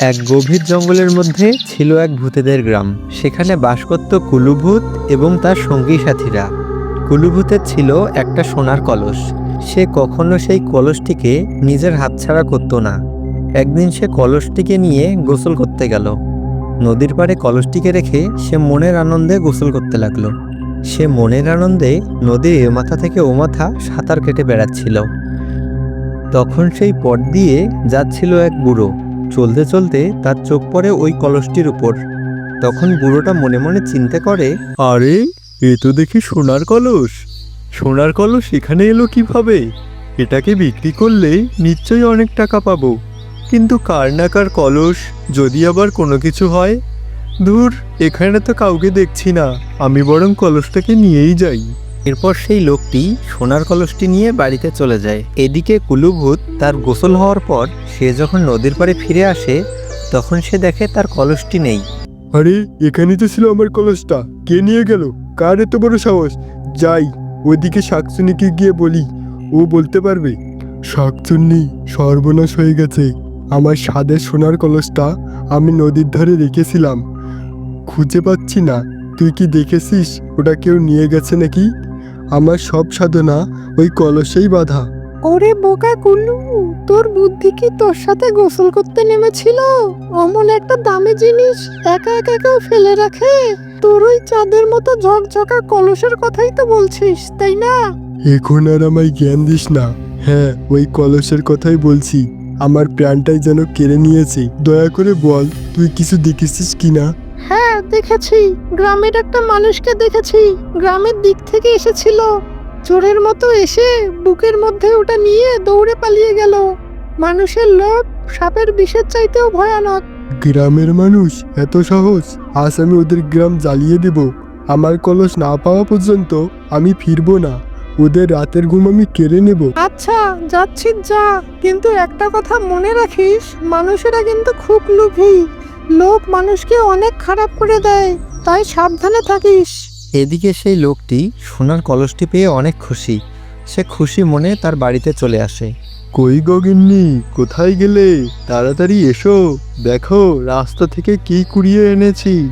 এক গভীর জঙ্গলের মধ্যে ছিল এক ভূতেদের গ্রাম। সেখানে বাস করত কুলুভূত এবং তার সঙ্গী সাথীরা। কুলুভূতের ছিল একটা সোনার কলস। সে কখনো সেই কলসটিকে নিজের হাতছাড়া করতো না। একদিন সে কলসটিকে নিয়ে গোসল করতে গেল। নদীর পাড়ে কলসটিকে রেখে সে মনের আনন্দে গোসল করতে লাগল। সে মনের আনন্দে নদীর এ মাথা থেকে ও মাথা সাঁতার কেটে বেড়াচ্ছিল। তখন সেই পট দিয়ে যাচ্ছিল এক বুড়ো। চলতে চলতে তার চোখ পড়ে ওই কলসটির উপর। তখন বুড়োটা মনে মনে চিন্তা করে, আরে, এ তো দেখি সোনার কলস। সোনার কলস এখানে এলো কীভাবে? এটাকে বিক্রি করলে নিশ্চয়ই অনেক টাকা পাবো। কিন্তু কার না কার কলস, যদি আবার কোনো কিছু হয়? ধুর, এখানে তো কাউকে দেখছি না। আমি বরং কলসটাকে নিয়েই যাই। এরপর সেই লোকটি সোনার কলসটি নিয়ে বাড়িতে চলে যায়। এদিকে কুলুভূত তার গোসল হওয়ার পর সে যখন নদীর পাড়ে ফিরে আসে, তখন সে দেখে তার কলসটি নেই। আরে এখানে তো ছিল আমার কলসটা। কে নিয়ে গেল? কার এত বড় সাহস? যাই ওদিকে শাকচুনিকে গিয়ে বলি। ও বলতে পারবে, শাকচুন্নি, সর্বনাশ হয়ে গেছে। আমার স্বাদের সোনার কলসটা আমি নদীর ধারে রেখেছিলাম। খুঁজে পাচ্ছি না। তুই কি দেখেছিস? ওটা কেউ নিয়ে গেছে নাকি? আমার সব সাধনা ওই কলসেই বাধা। ওরে বোকা কুলু তোর বুদ্ধি কি তোর সাথে গোসল করতে নেমেছিল? অমন একটা দামি জিনিস একা একা কেউ ফেলে রাখে? তোর ওই চাঁদের মতো ঝকঝকা কলসের কথাই তো বলছিস তাই না? এখন আর আমায় জ্ঞান দিস না। হ্যাঁ ওই কলসের কথাই বলছি। আমার প্রাণটাই যেন কেড়ে নিয়েছে। দয়া করে বল তুই কিছু দেখেছিস কিনা? হ্যাঁ দেখেছি। গ্রামের একটা মানুষকে দেখেছি। গ্রামের দিক থেকে এসেছিল। চোরের মতো এসে বুকের মধ্যে ওটা নিয়ে দৌড়ে পালিয়ে গেল। মানুষের লোভ সাপের বিষের চাইতেও ভয়ানক। গ্রামের মানুষ? এত সহজ। আজ আমি ওদের গ্রাম জ্বালিয়ে দেব। আমার কলস না পাওয়া পর্যন্ত আমি ফিরবো না। ওদের রাতের ঘুম আমি কেড়ে নেব। আচ্ছা যাচ্ছি যা। কিন্তু একটা কথা মনে রাখিস মানুষেরা কিন্তু খুব লোভী। লোভ মানুষকে অনেক খারাপ করে দেয় তাই সাবধানে থাকিস। এদিকে সেই লোকটি সোনার কলসটি পেয়ে অনেক খুশি। সে খুশি মনে তার বাড়িতে চলে আসে। কই গগিন্নি কোথায় গেলে? তাড়াতাড়ি এসো। দেখো রাস্তা থেকে কি কুড়িয়ে এনেছি।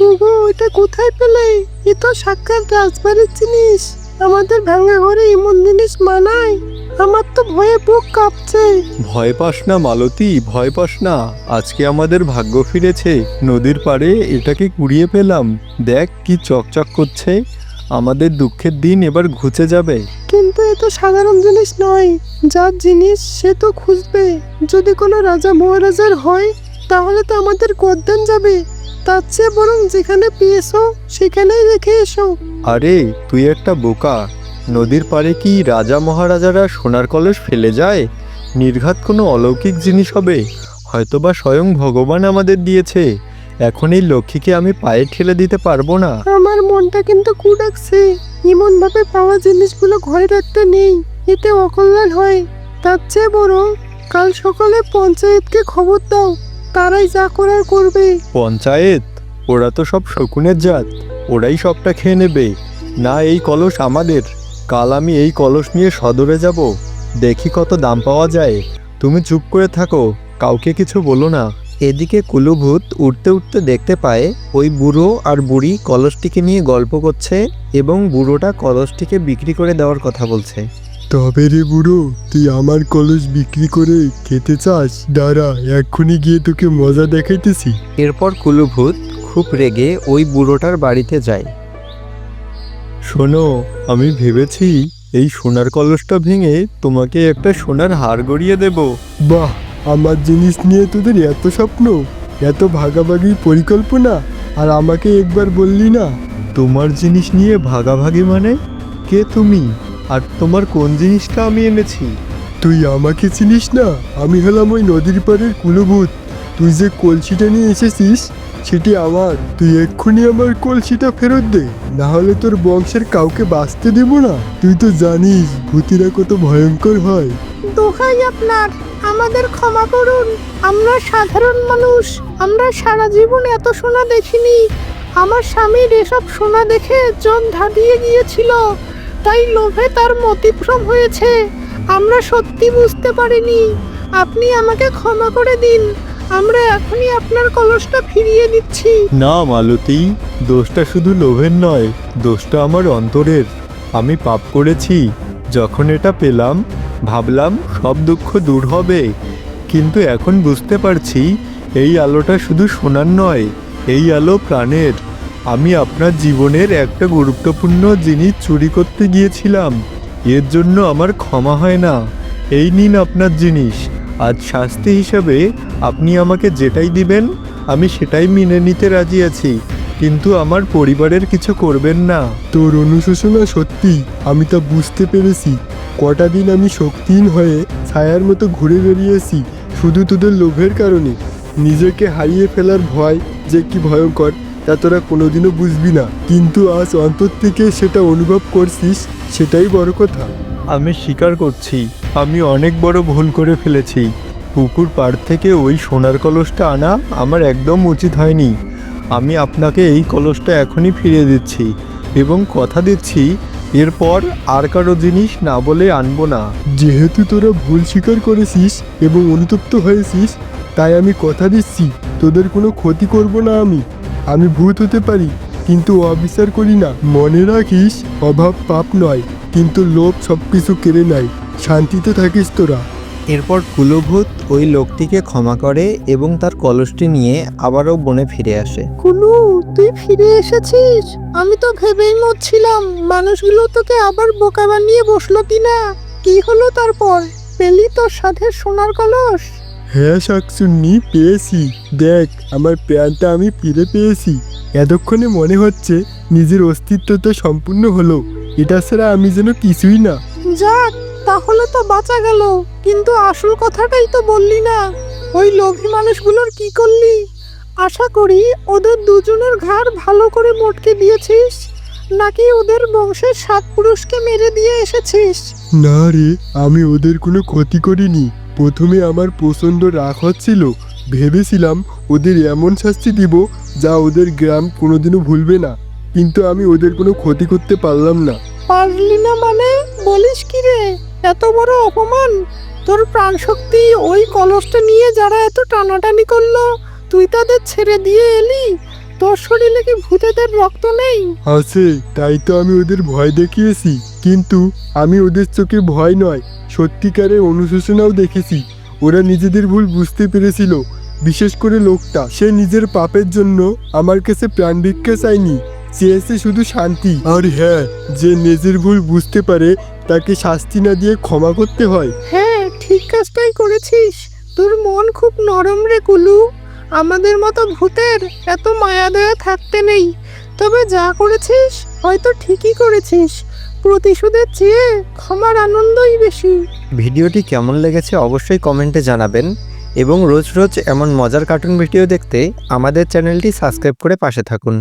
ওগো এটা কোথায় পেলে? এ তো সাক্ষাৎ রাজবাড়ির জিনিস। আমাদের ভাঙা ঘরে এমন জিনিস মানায় আমার তো ভয়ে বুক কাঁপছে। ভয় পাস না মালতী ভয় পাস না। আজকে আমাদের ভাগ্য ফিরেছে। নদীর পাড়ে এটাকে কুড়িয়ে পেলাম। দেখ কি চকচক করছে। আমাদের দুঃখের দিন এবার ঘুচে যাবে। কিন্তু এ তো সাধারণ জিনিস নয়। যার জিনিস সে তো খুঁজবে। যদি কোনো রাজা মহারাজার হয় তাহলে তো আমাদের গদ্দান যাবে। তার চেয়ে বরং যেখানে পেয়েছ সেখানেই রেখে এসো। আরে তুই একটা বোকা। নদীর পাড়ে কি রাজা মহারাজারা সোনার কলস ফেলে যায়? নির্ঘাত কোনো অলৌকিক জিনিস হবে? হয়তোবা স্বয়ং ভগবান আমাদের দিয়েছে। এখন এই লক্ষ্মীকে আমি পায়ে ঠেলে দিতে পারব না। আমার মনটা কিন্তু কুড়াকছে এমন ভাবে পাওয়া জিনিসগুলো ঘরে রাখতে নেই। এতে অকল্যাণ হয়। তার চেয়ে বরং কাল সকালে পঞ্চায়েতকে খবর দাও। তারাই যা করার করবে। পঞ্চায়েত ওরা তো সব শকুনের জাত ওরাই সবটা খেয়ে নেবে। না এই কলস আমাদের। কাল আমি এই কলস নিয়ে সদরে যাব। দেখি কত দাম পাওয়া যায়। তুমি চুপ করে থাকো কাউকে কিছু বলো না। এদিকে কুলুভূত উঠতে উঠতে দেখতে পায় ওই বুড়ো আর বুড়ি কলসটিকে নিয়ে গল্প করছে এবং বুড়োটা কলসটিকে বিক্রি করে দেওয়ার কথা বলছে। তবে রে বুড়ো তুই আমার কলস বিক্রি করে খেতে চাস? দাঁড়া এক্ষুনি গিয়ে তোকে মজা দেখাইতেছি। এরপর কুলুভূত খুব রেগে ওই বুড়োটার বাড়িতে যায়। শোনো আমি ভেবেছি এই সোনার কলসটা ভেঙে তোমাকে একটা সোনার হার গড়িয়ে দেব। বাহ আমার জিনিস নিয়ে তোদের এত স্বপ্ন এত ভাগাভাগি পরিকল্পনা আর আমাকে একবার বললি না? তোমার জিনিস নিয়ে ভাগাভাগি মানে? কে তুমি? আর তোমার কোন জিনিসটা আমি এনেছি? তুই আমাকে চিনিস না? আমি হলাম ওই নদীর পাড়ের কুলভূত। তুই যে কলসিটা নিয়ে এসেছিস, সেটি আমার। তুই এক্ষুনি আমার কলসিটা ফেরত দে। না হলে তোর বংশের কাউকে বাঁচতে দেব না। তুই তো জানিস, ভূতিরা কত ভয়ঙ্কর হয়। দোহাই আপনার। আমাদের ক্ষমা করুন। আমরা সাধারণ মানুষ। আমরা সারা জীবন এত সোনা দেখিনি। আমার স্বামীর এসব সোনা দেখে জন ধাঁধিয়ে গিয়েছিল। তাই লোভে তার মতিভ্রম হয়েছে। আমরা সত্যি বুঝতে পারিনি। আপনি আমাকে ক্ষমা করে দিন। আমরা এখনই আপনার কলসটা ফিরিয়ে দিচ্ছি। না, মালতী, দোষটা শুধু লোভের নয়, দোষটা আমার অন্তরের। আমি পাপ করেছি, যখন এটা পেলাম, ভাবলাম সব দুঃখ দূর হবে। কিন্তু এখন বুঝতে পারছি, এই আলোটা শুধু সোনার নয়, এই আলো প্রাণের। আমি আপনার জীবনের একটা গুরুত্বপূর্ণ জিনিস চুরি করতে গিয়েছিলাম। এর জন্য আমার ক্ষমা হয় না। এই নিন আপনার জিনিস। আজ শাস্তি হিসাবে আপনি আমাকে যেটাই দিবেন, আমি সেটাই মেনে নিতে রাজি আছি। কিন্তু আমার পরিবারের কিছু করবেন না। তোর অনুশোচনা সত্যি, আমি তা বুঝতে পেরেছি। কটা দিন আমি শক্তিহীন হয়ে ছায়ার মতো ঘুরে বেরিয়েছি শুধু তোদের লোভের কারণে। নিজেকে হারিয়ে ফেলার ভয় যে কি ভয়ঙ্কর। তা তোরা কোনোদিনও বুঝবি না। কিন্তু আজ অন্তর থেকে সেটা অনুভব করছিস সেটাই বড় কথা। আমি স্বীকার করছি আমি অনেক বড় ভুল করে ফেলেছি। পুকুর পাড় থেকে ওই সোনার কলসটা আনা আমার একদম উচিত হয়নি। আমি আপনাকে এই কলসটা এখনই ফিরিয়ে দিচ্ছি এবং কথা দিচ্ছি এরপর আর কারও জিনিস না বলে আনব না। যেহেতু তোরা ভুল স্বীকার করেছিস এবং অনুতপ্ত হয়েছিস তাই আমি কথা দিচ্ছি তোদের কোনো ক্ষতি করব না আমি। আমি ভূত হতে পারি কিন্তু অবিচার করি না। মনে রাখিস অভাব পাপ নয় কিন্তু লোভ সব কিছু কেড়ে নেয়। শান্তিতে থাকিস তোরা। এরপর কুলুভূত ওই লোকটিকে ক্ষমা করে এবং তার কলসটি নিয়ে আবারও বনে ফিরে আসে। কুলু তুই ফিরে এসেছিস? আমি তো ভেবেই মরছিলাম। মানুষগুলো তোকে আবার বোকা বানিয়ে বসল কিনা? কি হলো তারপর? পেলি তোর সাথে সোনার কলস? হ্যাঁ শাকচুন্নি পেয়েছি। দেখ আমার প্যান্টটা আমি ফিরে পেয়েছি। এতক্ষণে মনে হচ্ছে নিজের অস্তিত্ব তো সম্পূর্ণ হলো। এটা ছাড়া আমি যেন কিছুই না। যাক তাহলে তো বাঁচা গেল। কিন্তু আসল কথাটাই তো বললি না। ওই লোভী মানুষগুলোর কি করলি? আশা করি ওদের দুজনের ঘাড় ভালো করে মোটকে দিয়েছিস। নাকি ওদের বংশের সাত পুরুষকে মেরে দিয়ে এসেছিস? না রে আমি ওদের কোনো ক্ষতি করিনি। প্রথমে আমার প্রচণ্ড রাগ হচ্ছিল। ভেবেছিলাম ওদের এমন শাস্তি দিব যা ওদের গ্রাম কোনোদিনও ভুলবে না। কিন্তু আমি ওদের কোনো ক্ষতি করতে পারলাম না। পারলি না মানে? বলিস কি রে? এত বড় অপমান। তোর প্রাণ শক্তি ওই কলসটা নিয়ে যারা এত টানাটানি করল, তুই তাদের ছেড়ে দিয়ে এলি? তোর শরীরে কি ভূতেদের রক্ত নেই? আছে তাই তো আমি ওদের ভয় দেখিয়েছি। কিন্তু আমি ওদের চোখে ভয় নয় সত্যিকারের অনুশোচনাও দেখেছি। ওরা নিজেদের ভুল বুঝতে পেরেছিল। বিশেষ করে লোকটা সে নিজের পাপের জন্য আমার কাছে প্রাণ ভিক্ষা চায়নি। চেয়েছে শুধু শান্তি। আর হ্যাঁ যে নিজের ভুল বুঝতে পারে তাকে শাস্তি না দিয়ে ক্ষমা করতে হয়। হ্যাঁ ঠিক কাজটাই করেছিস। তোর মন খুব নরম রে কুলু। আমাদের মতো ভূতের এত মায়া দয়া থাকতে নেই। তবে যা করেছিস, হয়তো ঠিকই করেছিস। প্রতিশোধের চেয়ে ক্ষমার আনন্দই বেশি। ভিডিওটি কেমন লেগেছে অবশ্যই কমেন্টে জানাবেন এবং রোজ রোজ এমন মজার কার্টুন ভিডিও দেখতে আমাদের চ্যানেলটি সাবস্ক্রাইব করে পাশে থাকুন।